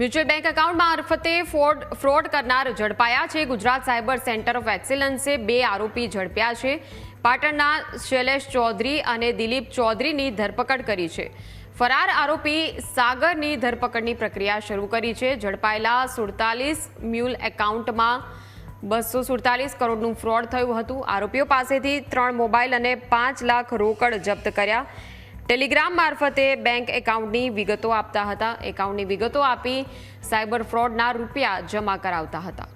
Mutual bank account મારફતે fraud fraud કરનાર ઝડપાયા છે. ગુજરાત સાયબર સેન્ટર ઓફ એક્સિલન્સે બે આરોપી ઝડપ્યા છે. પાટણના શૈલેષ ચૌધરી અને દિલીપ ચૌધરીની ધરપકડ કરી છે. ફરાર આરોપી સાગરની ધરપકડની પ્રક્રિયા શરૂ કરી છે. ઝડપાયેલા સુડતાલીસ મ્યુલ એકાઉન્ટમાં બસો સુડતાલીસ કરોડનું ફ્રોડ થયું હતું. આરોપીઓ પાસેથી ત્રણ મોબાઈલ અને પાંચ લાખ રોકડ જપ્ત કર્યા. ટેલિગ્રામ મારફતે બેંક એકાઉન્ટની વિગતો આપતા હતા. એકાઉન્ટની વિગતો આપી સાયબર ફ્રોડના રૂપિયા જમા કરાવતા હતા.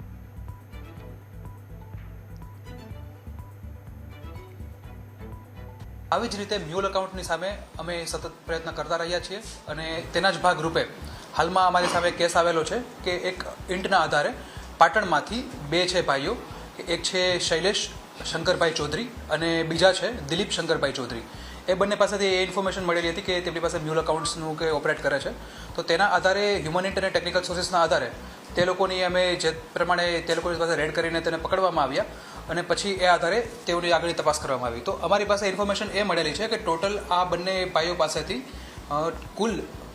આવી જ રીતે મ્યુલ એકાઉન્ટની સામે અમે સતત પ્રયત્ન કરતા રહ્યા છીએ અને તેના જ ભાગરૂપે હાલમાં અમારી સામે કેસ આવેલો છે કે એક ઇન્ટના આધારે પાટણમાંથી બે છે ભાઈઓ. એક છે શૈલેષ શંકરભાઈ ચૌધરી અને બીજા છે દિલીપ શંકરભાઈ ચૌધરી. એ બંને પાસેથી એ ઇન્ફોર્મેશન મળેલી હતી કે તેમની પાસે મ્યુલ અકાઉન્ટ્સનું કે ઓપરેટ કરે છે. તો તેના આધારે હ્યુમનિટ અને ટેકનિકલ સોર્સિસના આધારે તે લોકોની અમે જે પ્રમાણે તે લોકોની પાસે રેડ કરીને તેને પકડવામાં આવ્યા અને પછી એ આધારે તેઓની આગળની તપાસ કરવામાં આવી. તો અમારી પાસે ઇન્ફોર્મેશન એ મળેલી છે કે ટોટલ આ બંને ભાઈઓ પાસેથી કુલ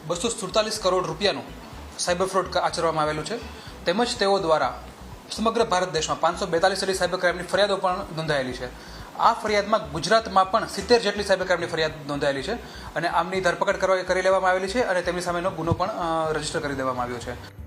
બસો સુડતાલીસ કરોડ રૂપિયાનું સાયબર ફ્રોડ આચરવામાં આવેલું છે. તેમજ તેઓ દ્વારા સમગ્ર ભારત દેશમાં પાંચસો બેતાલીસ જેટલી સાયબર ક્રાઇમની ફરિયાદો પણ નોંધાયેલી છે. આ ફરિયાદમાં ગુજરાતમાં પણ સિત્તેર જેટલી સાયબર ક્રાઇમની ફરિયાદ નોંધાયેલી છે અને આમની ધરપકડ કરવા કરી લેવામાં આવેલી છે અને તેમની સામેનો ગુનો પણ રજિસ્ટર કરી દેવામાં આવ્યો છે.